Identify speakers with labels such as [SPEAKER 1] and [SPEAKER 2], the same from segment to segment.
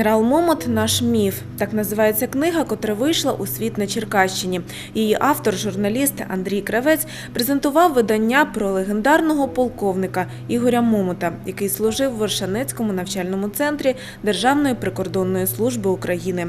[SPEAKER 1] Генерал Момот наш міф. Так називається книга, котра вийшла у світ на Черкащині. Її автор, журналіст Андрій Кравець, презентував видання про легендарного полковника Ігоря Момота, який служив в Вершанецькому навчальному центрі Державної прикордонної служби України.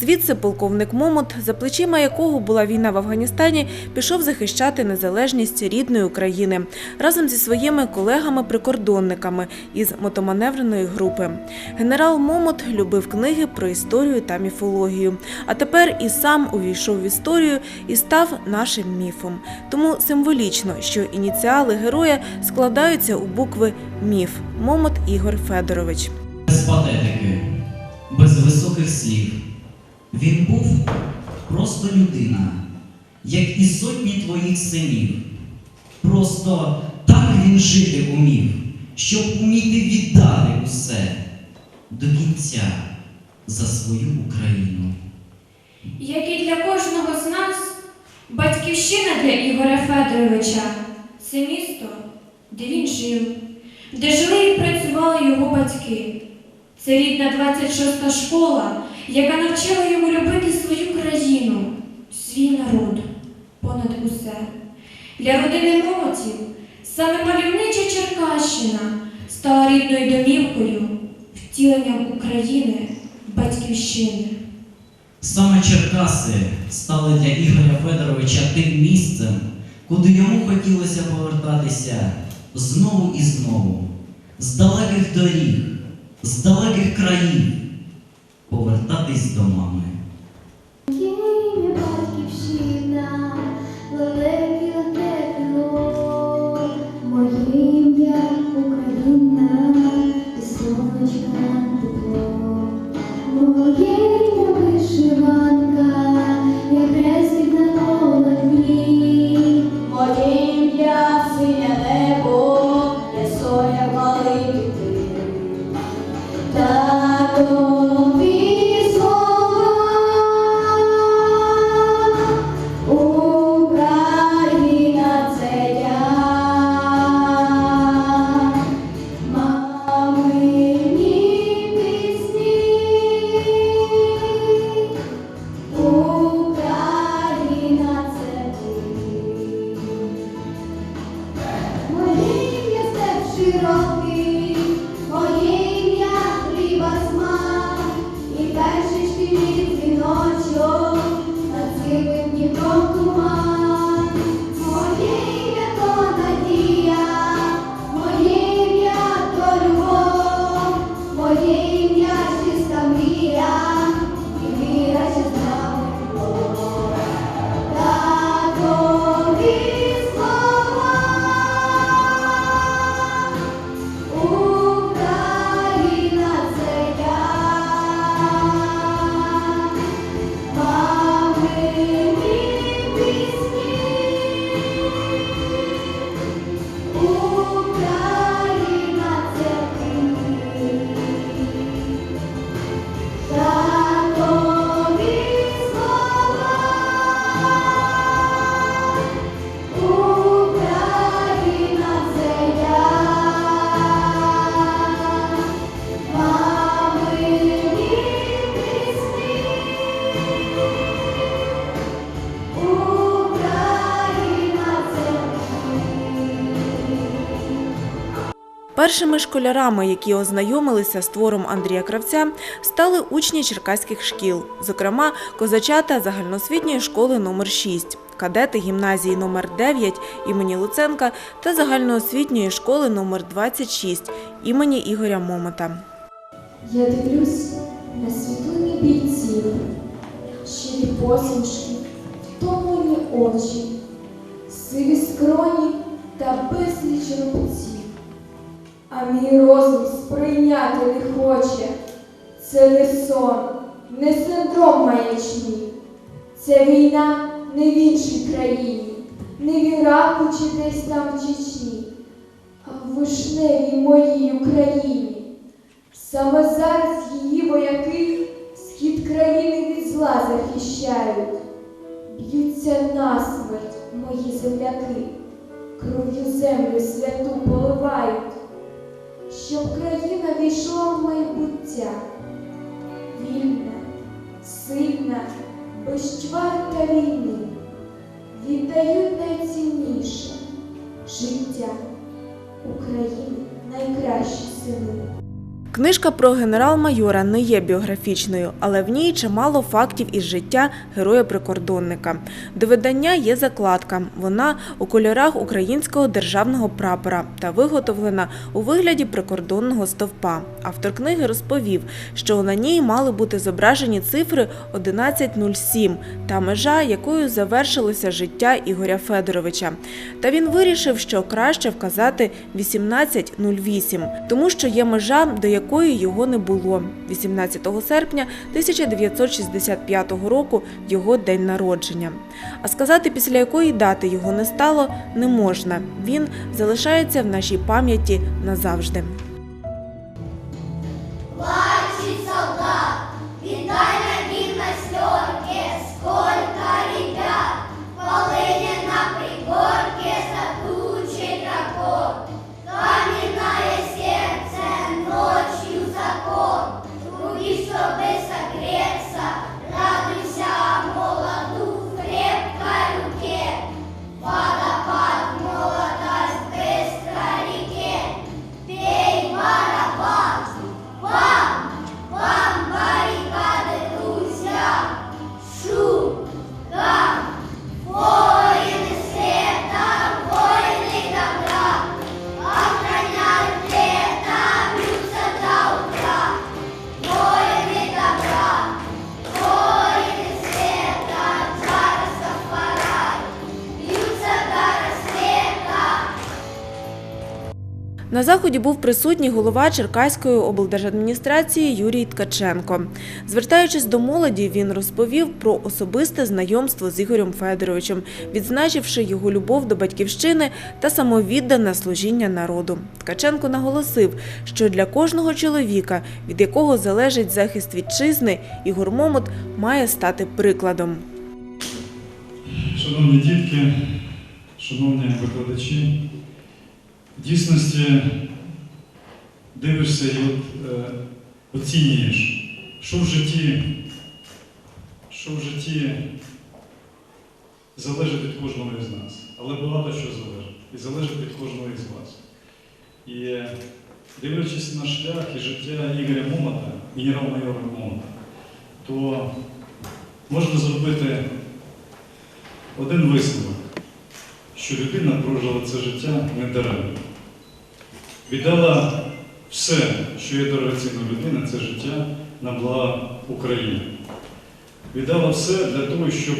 [SPEAKER 1] Звідси полковник Момот, за плечима якого була війна в Афганістані, пішов захищати незалежність рідної України разом зі своїми колегами-прикордонниками із мотоманевреної групи. Генерал Момот любив книги про історію та міфологію, а тепер і сам увійшов в історію і став нашим міфом. Тому символічно, що ініціали героя складаються у букви Міф Момот Ігор Федорович.
[SPEAKER 2] без патетики, без високих слів. Він був просто людина, як і сотні твоїх синів. Просто так він жити умів, щоб уміти віддати до кінця за свою Україну.
[SPEAKER 3] як і для кожного з нас, батьківщина для Ігоря Федоровича це місто, де він жив, де жили і працювали його батьки. Це рідна 26-та школа, яка навчила йому любити свою країну, свій народ понад усе. Для родини Момотів саме мальовнича Черкащина стала рідною домівкою, втіленням України, батьківщини.
[SPEAKER 2] Саме Черкаси стали для Ігоря Федоровича тим місцем, куди йому хотілося повертатися знову і знову, з далеких доріг, з далеких країв, повертатись до мами.
[SPEAKER 1] Першими школярами, які ознайомилися з твором Андрія Кравця, стали учні черкаських шкіл, зокрема козачата загальноосвітньої школи номер 6 кадети гімназії номер 9 імені Луценка та загальноосвітньої школи номер 26 імені Ігоря Момота.
[SPEAKER 4] Я дивлюсь на світлини бійців, щирі посмішки, втомлені очі, сиві скроні та безліч рубців. А мій розум сприйняти не хоче. Це не сон, не синдром маячні. Це війна не в іншій країні, не в Іраку чи десь там в Чечні, а в вишневій моїй Україні. Саме зараз її вояки схід країни від зла захищають. Б'ються насмерть мої земляки, кров'ю землю святу поливають, щоб країна війшла в майбуття, вільна, сильна, без безчварта війни, віддають найцінніше життя України найкращі сини.
[SPEAKER 1] Книжка про генерал-майора не є біографічною, але в ній чимало фактів із життя героя-прикордонника. До видання є закладка. Вона у кольорах українського державного прапора та виготовлена у вигляді прикордонного стовпа. Автор книги розповів, що на ній мали бути зображені цифри 1107 та межа, якою завершилося життя Ігоря Федоровича. Та він вирішив, що краще вказати 1808, тому що є межа, до якої його не було. 18 серпня 1965 року його день народження. А сказати, після якої дати його не стало, не можна. Він залишається в нашій пам'яті назавжди.
[SPEAKER 5] На
[SPEAKER 1] заході був присутній голова Черкаської облдержадміністрації Юрій Ткаченко. Звертаючись до молоді, він розповів про особисте знайомство з Ігорем Федоровичем, відзначивши його любов до батьківщини та самовіддане служіння народу. Ткаченко наголосив, що для кожного чоловіка, від якого залежить захист вітчизни, Ігор Момот має стати прикладом.
[SPEAKER 6] Шановні дітки, шановні викладачі, дійсності дивишся і от, е, оцінюєш, що в житті, що в житті залежить від кожного із нас. Але багато що залежить. І залежить від кожного із вас. І е, дивлячись на шлях і життя Ігоря Момота, генерал-майора Момота, то можна зробити один висновок, що людина прожила це життя недаремно. Віддала все, що є дорогоцінна людина, це життя на благо України. Віддала все для того, щоб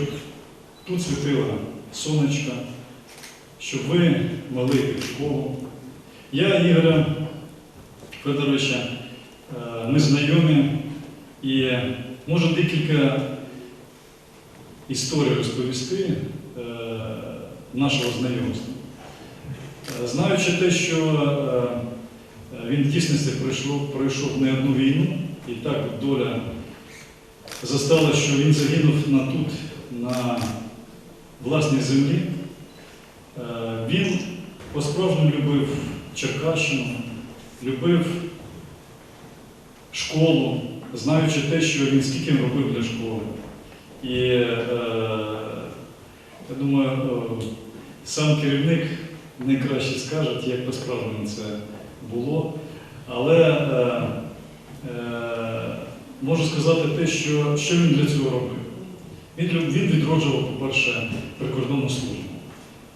[SPEAKER 6] тут світила сонечко, щоб ви могли в школу. Я Ігоря Федоровича, е, ми знайомі і можу декілька історію розповісти е, нашого знайомства. Е, Знаючи те, що е, він в дійсності пройшов, пройшов не одну війну, і так доля застала, що він загинув на тут, на власній землі. Е, Він по-справжньому любив Черкащину, любив школу, знаючи те, що він скільки робив для школи. І е, я думаю, е, сам керівник найкраще скаже, як по-справжньому це було. Але е, е, можу сказати те, що, що він для цього робив. Він, він відроджував, по-перше, прикордонну службу.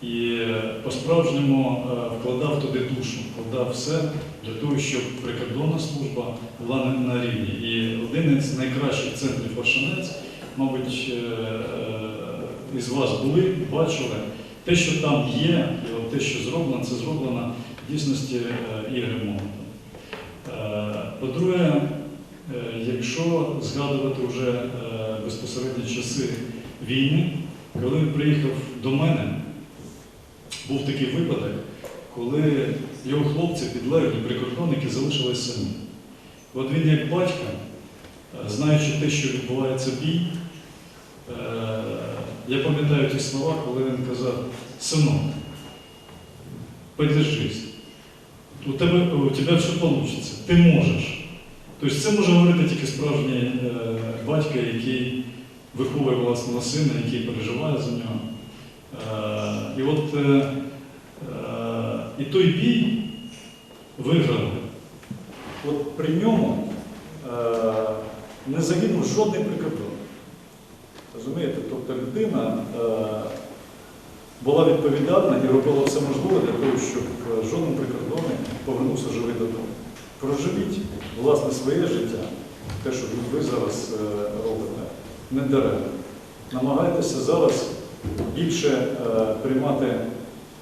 [SPEAKER 6] І е, по-справжньому е, вкладав туди душу, вкладав все для того, щоб прикордонна служба була на, рівні. І один із найкращих центрів Фаршанець мабуть, е, із вас були, бачили. Те, що там є, і те, що зроблено, це зроблено в дійсності е, Ігорем Момотом. Е, По-друге, е, якщо згадувати вже безпосередні часи війни, коли він приїхав до мене, був такий випадок, коли його хлопці підлеглі прикордонники залишились самі. От він як батько, знаючи те, що відбувається бій, я пам'ятаю ті слова, коли він казав, синок, подержись, у тебе, у тебе все вийде, ти можеш. Тобто це може говорити тільки справжній е, батько, який виховує власного сина, який переживає за нього. Е, і от е, е, той бій виграли. От при ньому е, не загинув жодний прикордонник. Розумієте? Тобто людина е, була відповідальна і робила все можливе для того, щоб е, жоден прикордонник повернувся живий додому. Проживіть власне своє життя, те, що ви зараз е, робите, не даремно. Намагайтеся зараз більше е, приймати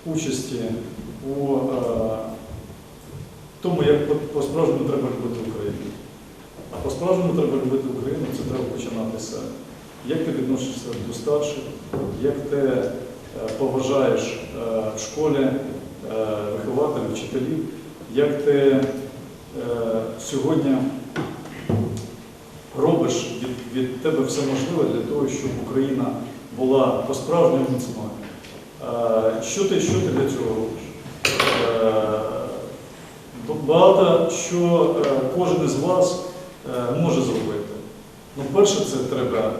[SPEAKER 6] участі у тому, як по- по-справжньому треба любити Україну. А по-справжньому треба любити Україну, це треба починати з себе. Як ти відносишся до старших, як ти поважаєш е, в школі е, вихователів, вчителів, як ти е, сьогодні робиш від, від тебе все можливе для того, щоб Україна була по-справжньому міцною. Е, Що ти, що ти для цього робиш? Е, Багато що е, кожен із вас е, може зробити. Ну, перше, це треба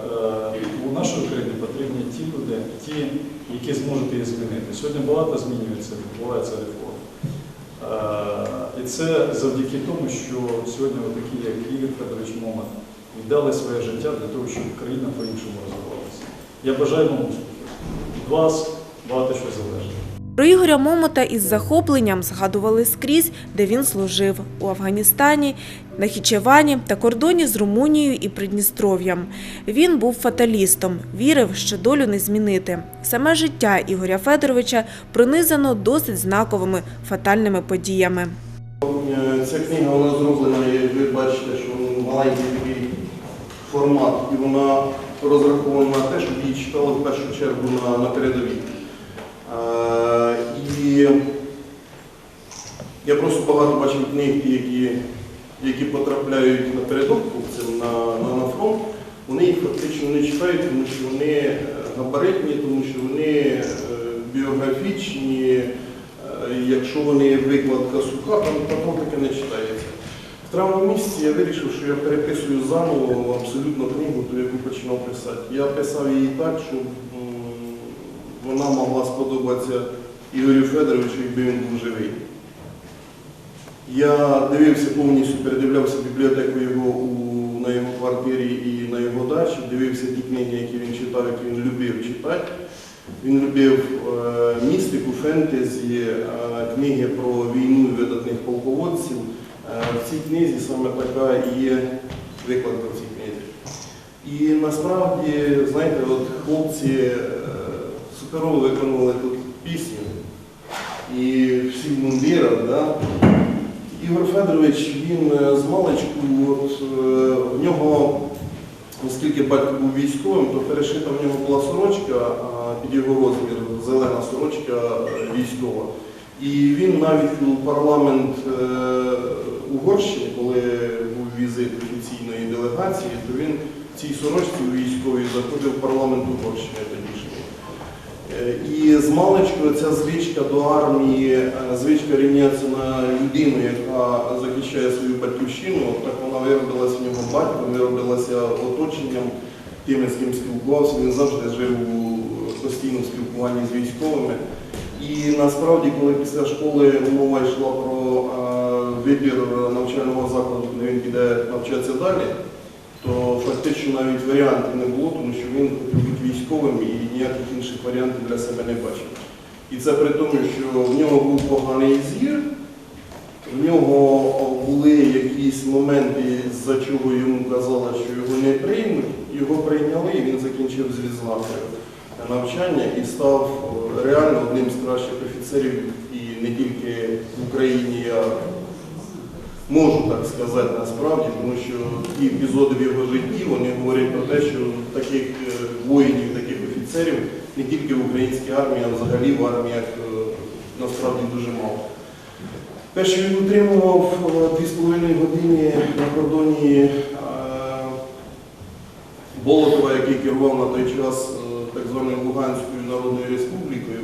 [SPEAKER 6] е, у нашій Україні потрібні ті люди, ті, які зможуть її змінити. Сьогодні багато змінюється, відбувається реформ. Е, І це завдяки тому, що сьогодні такі, як Ігор Федорович Момат, віддали своє життя для того, щоб Україна по-іншому розвивалася. Я бажаю вам успіхів. Від вас багато що залежить.
[SPEAKER 1] Про Ігоря Момота із захопленням згадували скрізь, де він служив у Афганістані, на Хічевані та кордоні з Румунією і Придністров'ям. Він був фаталістом, вірив, що долю не змінити. Саме життя Ігоря Федоровича пронизано досить знаковими фатальними подіями.
[SPEAKER 7] Ця книга вона зроблена, як ви бачите, що маленький формат, і вона розрахована на те, щоб її читали в першу чергу на передовій. І я просто багато бачив книг, які, які потрапляють напередок хлопцям на, на, на фронт. Вони їх фактично не читають, тому що вони е, габаритні, тому що вони е, біографічні. Е, Якщо вони викладка суха, там потім таке не читається. В травму місяці я вирішив, що я переписую заново абсолютно книгу, ту, яку починав писати. Я писав її так, щоб вона могла сподобатися Ігорю Федоровичу, якби він був живий. Я дивився повністю, передивлявся бібліотеку його на його квартирі і на його дачі, дивився ті книги, які він читав, які він любив читати. Він любив е, містику, фентезі, е, книги про війну видатних полководців. Е, в цій книзі саме така і є викладка в цій книзі. І насправді, знаєте, от хлопці е, виконували тут пісню. І всі в мундирах, да? Ігор Федорович, він е, з маличку, от, е, в нього, оскільки батько був військовим, то перешита в нього була сорочка під його розмір, зелена сорочка е, військова. І він навіть у парламент Угорщини, коли був візит офіційної делегації, то він в цій сорочці у військовій заходив в парламент Угорщини І з маличку ця звичка до армії, е, звичка рівнятися на людину, яка захищає свою батьківщину, так вона виробилася в нього батьком, виробилася оточенням, тими, з ким спілкувався. Він завжди жив у постійному спілкуванні з військовими. І насправді, коли після школи мова йшла про е, вибір навчального закладу, куди він піде навчатися далі, то фактично навіть варіантів не було, тому що він бути військовим і ніяких інших варіантів для себе не бачив. І це при тому, що в нього був поганий зір, в нього були якісь моменти, за чого йому казали, що його не приймуть, його прийняли, і він закінчив з навчання і став реально одним з кращих офіцерів і не тільки в Україні, а можу так сказати насправді, тому що ті епізоди в його житті вони говорять про те, що таких е, воїнів, таких офіцерів не тільки в українській армії, а взагалі в арміях е, насправді дуже мало. Те, що він утримував е, 2,5 години на кордоні е, Болотова, який керував на той час так званою Луганською Народною Республікою,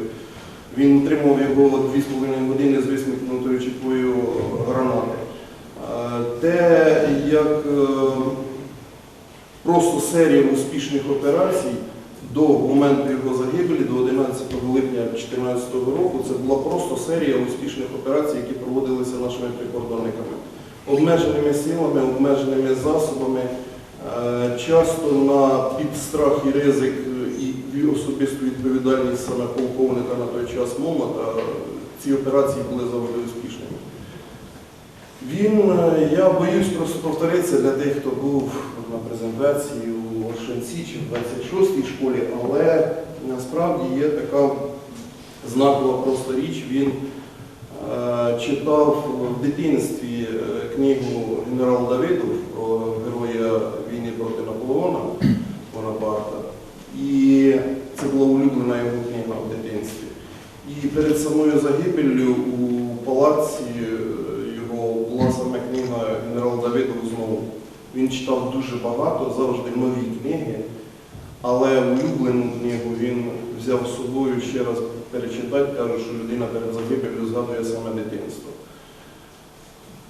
[SPEAKER 7] він утримував його 2,5 години з висмикнутою чіпою гранати. Те, як е, просто серія успішних операцій до моменту його загибелі, до 11 липня 2014 року. Це була просто серія успішних операцій, які проводилися нашими прикордонниками. Обмеженими силами, обмеженими засобами, е, часто на під страх і ризик і особисту відповідальність саме полковника на той час Момота, е, ці операції були завжди успішними. Він, е, я боюсь просто повторитися для тих, хто був на презентації у Оршинці чи в 26-й школі, але насправді є така знакова просто річ. Він е, читав в дитинстві е, книгу Генерал Давидов про героя війни проти Наполеона Бонапарта. І це була улюблена його книга в дитинстві. І перед самою загибеллю у палаці е, книга Генерал Давидов знову. Він читав дуже багато, завжди нові книги, але улюблену книгу він взяв з собою ще раз перечитати, каже, що людина перед загибелью згадує саме дитинство.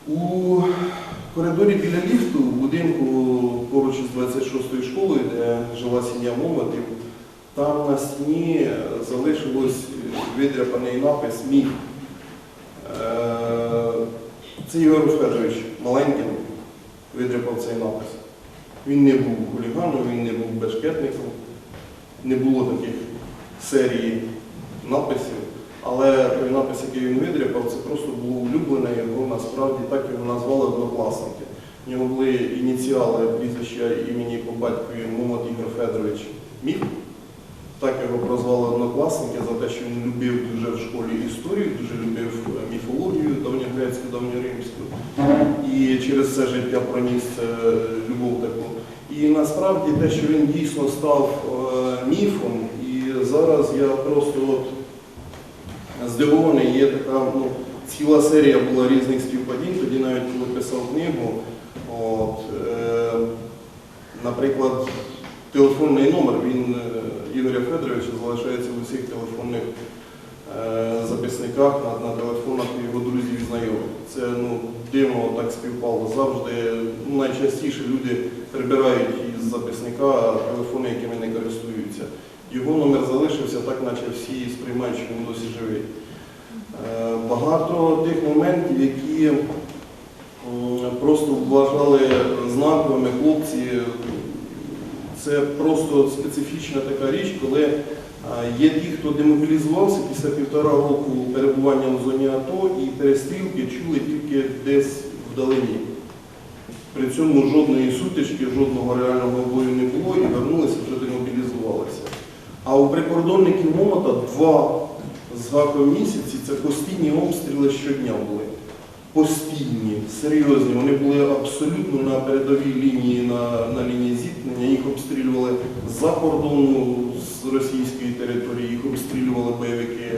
[SPEAKER 7] У коридорі біля ліфту, в будинку поруч із 26-ю школою, де жила сім'я Момотів, там на стіні залишилось видряпаний напис Міф. Це Ігор Федорович маленьким видряпав цей напис. Він не був хуліганом, він не був бешкетником, не було таких серій написів. Але той напис, який він видряпав, це просто було улюблене його, насправді так його назвали однокласники. У нього були ініціали прізвища імені по батькові Момот Ігор Федорович Міф. Так його прозвали однокласники за те, що він любив дуже в школі історію, дуже любив е, міфологію давньогрецьку, давньоримську. І через це життя проніс е, любов таку. І насправді те, що він дійсно став е, міфом, і зараз я просто от здивований, є така ну, ціла серія була різних співпадінь, тоді навіть коли писав книгу. От, е, наприклад, телефонний номер він е, Ігоря Федоровича залишається в усіх телефонних е, записниках на, на телефонах його друзів і знайомих. Це ну, дивно так співпало. Завжди ну, найчастіше люди прибирають із записника телефони, якими не користуються. Його номер залишився, так наче всі сприймають, що він досі живий. Е, Багато тих моментів, які просто вважали знаковими хлопці, це просто специфічна така річ, коли е, є ті, хто демобілізувався після півтора року перебування в зоні АТО і перестрілки чули тільки десь вдалині. При цьому жодної сутички, жодного реального бою не було і вернулися, вже демобілізувалися. А у прикордонників Момота два з гаком місяці це постійні обстріли щодня були. Постійні, серйозні. Вони були абсолютно на передовій лінії, на, на лінії зіткнення. Їх обстрілювали з-за кордону, з російської території, їх обстрілювали бойовики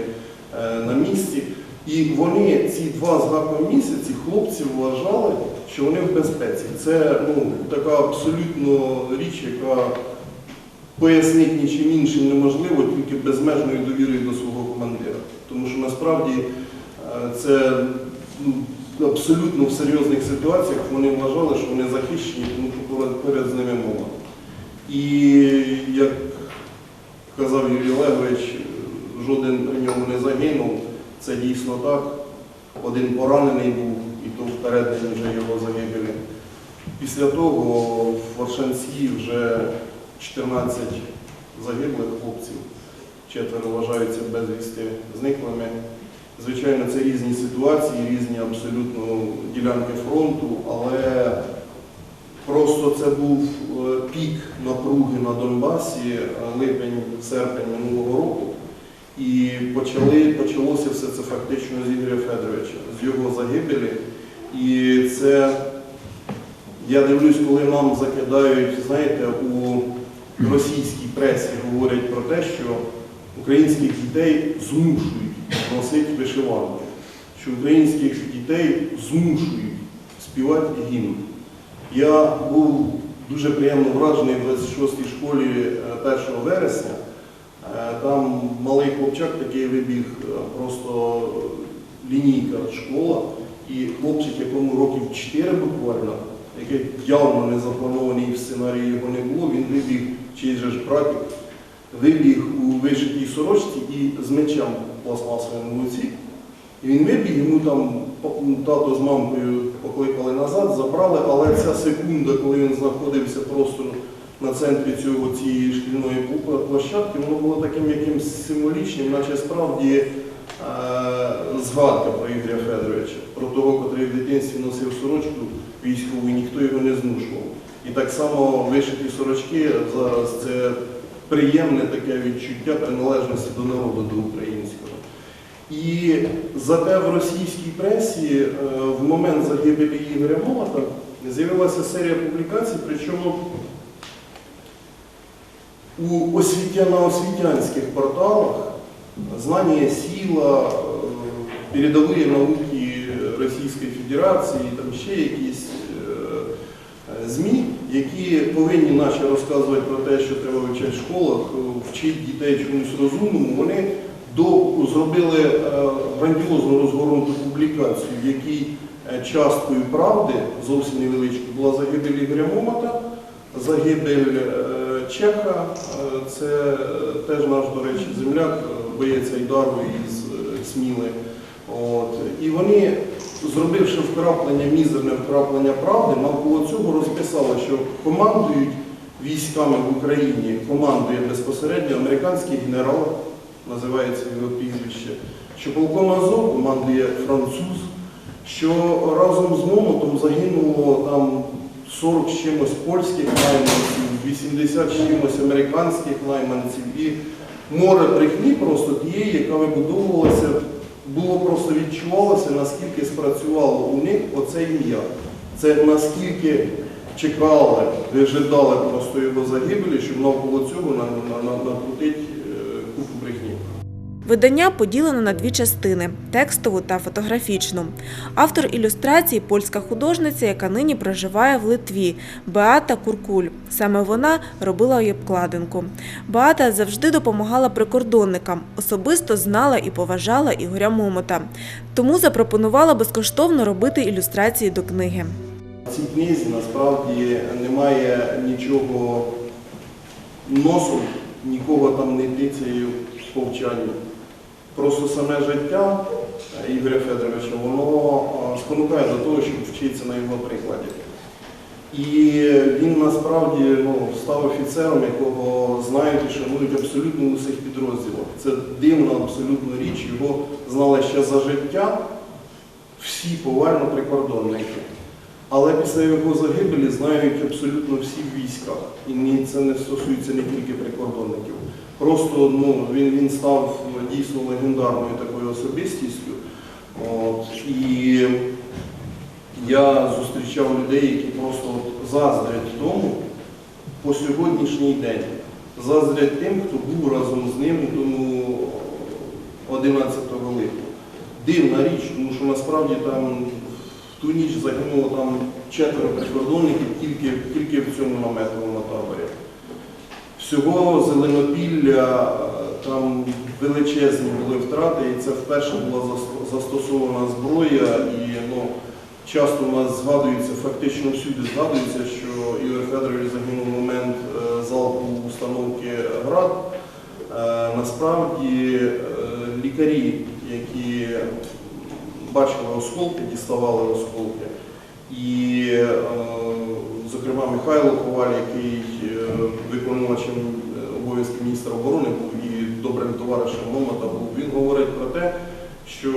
[SPEAKER 7] е, на місці. І вони ці два з гаком місяці хлопці вважали, що вони в безпеці. Це ну, така абсолютно річ, яка пояснити нічим іншим неможливо, тільки безмежною довірою до свого командира. Тому що насправді е, це ну, абсолютно в серйозних ситуаціях вони вважали, що вони захищені, тому що поряд- з ними мова. І як казав Юрій Олегович, жоден при ньому не загинув. Це дійсно так. Один поранений був, і то впередині вже його загибелі. Після того в Оршанці вже 14 загиблих хлопців, четверо вважаються безвісти зниклими. Звичайно, це різні ситуації, різні абсолютно ділянки фронту, але просто це був е, пік напруги на Донбасі, е, липень-серпень минулого року. І почали, почалося все це фактично з Ігоря Федоровича, з його загибелі. І це, я дивлюсь, коли нам закидають, знаєте, у російській пресі говорять про те, що українських дітей змушують носити вишиванки, що українських дітей змушують співати гімн. Я був дуже приємно вражений в 26-й школі е, 1 вересня. Е, Там малий хлопчак такий вибіг, е, просто лінійка школа, і хлопчик, якому років 4 буквально, який явно не запланований в сценарії його не було, він вибіг, чий же ж братик, вибіг у вишитій сорочці і з мечем пластмасовим в руці. І він вибіг, йому там тато з мамкою покликали назад, забрали, але ця секунда, коли він знаходився просто на центрі цього цієї шкільної площадки, воно було таким якимсь символічним, наче справді е, згадка про Ігоря Федоровича, про того, котрий в дитинстві носив сорочку військову, і ніхто його не змушував. І так само вишиті сорочки зараз це приємне таке відчуття приналежності до народу, до українського. І зате в російській пресі е, в момент загибелі Ігоря Молота з'явилася серія публікацій, причому у освітя, на освітянських порталах знання сила, е, передові науки Російської Федерації, там ще якісь ЗМІ, які повинні наші розказувати про те, що треба вивчати в школах, е, вчити дітей чомусь розумному, вони до, зробили е, грандіозну розгорнуту публікацію, в якій е, часткою правди, зовсім невеличкою, була загибель Ігоря Момота, загибель Чеха, це теж наш, до речі, земляк, боєць Айдару із Сміли. От. І вони, зробивши вкраплення, мізерне вкраплення правди, навколо цього розписали, що командують військами в Україні, командує безпосередньо американський генерал, називається його прізвище, що полком Азов командує француз, що разом з Момотом загинуло там 40 з чимось польських найманців, 80 з чимось американських найманців. І море брехні просто тієї, яка вибудовувалася, було просто відчувалося, наскільки спрацювало у них оце ім'я. Це наскільки чекали, вижидали просто його загибелі, щоб навколо цього на- на- на- накрутити.
[SPEAKER 1] Видання поділено на дві частини текстову та фотографічну. Автор ілюстрацій польська художниця, яка нині проживає в Литві Беата Куркуль. Саме вона робила й обкладинку. Беата завжди допомагала прикордонникам, особисто знала і поважала Ігоря Момота. Тому запропонувала безкоштовно робити ілюстрації до книги.
[SPEAKER 7] В цій книзі насправді немає нічого носу, нікого там не в повчанні. Просто саме життя Ігоря Федоровича, воно спонукає до того, щоб вчитися на його прикладі. І він насправді ну, став офіцером, якого знають і шанують абсолютно у всіх підрозділах. Це дивна абсолютно річ, його знали ще за життя всі повально прикордонники. Але після його загибелі знають абсолютно всі в військах. І це не стосується не тільки прикордонників. Просто ну, він, він став дійсно легендарною такою особистістю. От, і я зустрічав людей, які просто от заздрять тому по сьогоднішній день. Заздрять тим, хто був разом з ним тому 11 липня. Дивна річ, тому що насправді там ту ніч загинуло там четверо прикордонників тільки, тільки в цьому наметовому таборі. Всього Зеленопілля е, там величезні були втрати, і це вперше була застосована зброя. І ну, часто у нас згадується, фактично всюди згадується, що Ігор Федорович загинув в момент е, залпу установки ГРАД. Е, Насправді лікарі, бачили осколки, діставали осколки. І, е, зокрема, Михайло Коваль, який е, виконувачем е, обов'язки міністра оборони був і добрим товаришем Момота був, він говорить про те, що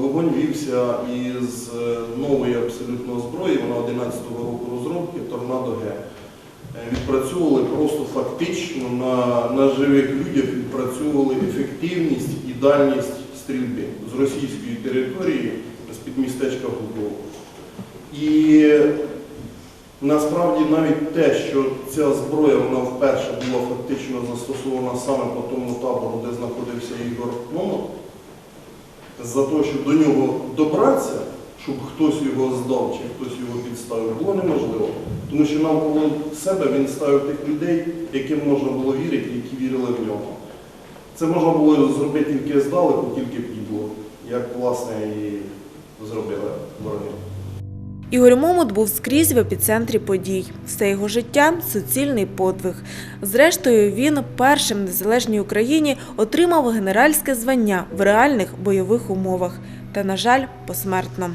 [SPEAKER 7] вогонь вівся із нової абсолютно зброї, вона 11-го року розробки, Торнадо Г. Відпрацьовували просто фактично на, на живих людях, відпрацьовували ефективність і дальність стрільби з російської території з-під містечка Гудово. І насправді навіть те, що ця зброя вона вперше була фактично застосована саме по тому табору, де знаходився Ігор Момот, за те, щоб до нього добратися, щоб хтось його здав чи хтось його підставив, було неможливо. Тому що навколо себе він ставив тих людей, яким можна було вірити, які вірили в нього. Це можна було зробити тільки здалеку, тільки підло, як власне і зробили вороги.
[SPEAKER 1] Ігор Момут був скрізь в епіцентрі подій. Все його життя суцільний подвиг. Зрештою, він першим в незалежній Україні отримав генеральське звання в реальних бойових умовах та, на жаль, посмертно.